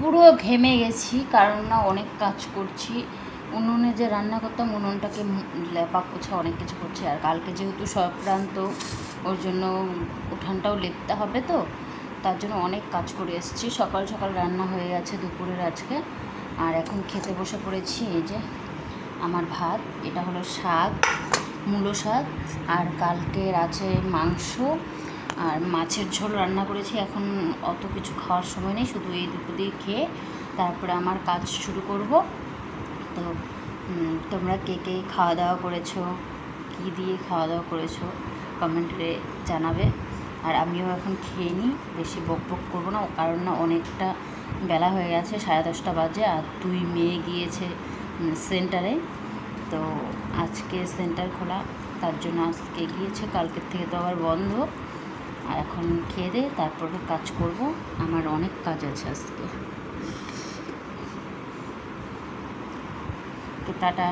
পুরো ঘেমে গেছি, কারণ না অনেক কাজ করছি। উনুনে যে রান্না করতাম, উনুনটাকে লেপা পোছা অনেক কিছু করছি। আর কালকে যেহেতু সংক্রান্ত, ওর জন্য উঠানটাও লেপতে হবে তো, তার জন্য অনেক কাজ করে এসেছি। সকাল সকাল রান্না হয়ে গেছে দুপুরের আজকে। আর এখন খেতে বসে পড়েছি এই যে আমার ভাত, এটা হলো শাক, মূলো শাক। আর কালকের আছে মাংস আর মাছের ঝোল রান্না করেছি, এখন অত কিছু খাওয়ার সময় নেই, শুধু এই দুটো দিয়ে খেয়ে তারপরে আমার কাজ শুরু করব। তো তোমরা কে কে খাওয়া দাওয়া করেছ, কী দিয়ে খাওয়া দাওয়া করেছ, কমেন্টে জানাবে। আর আমিও এখন খেয়ে নিই, বেশি বক বক করব না, কারণ না অনেকটা বেলা হয়ে গেছে, সাড়ে দশটা বাজে, আর দুই মেয়ে গিয়েছে সেন্টারে। তো, আজকে সেন্টার খোলা, তার জন্য আজকে গিয়েছে, কালকের থেকে তো আবার বন্ধ। আর এখন খেয়ে দিয়ে তারপরে কাজ করব। আমার অনেক কাজ আছে আজকে। তো টাটা।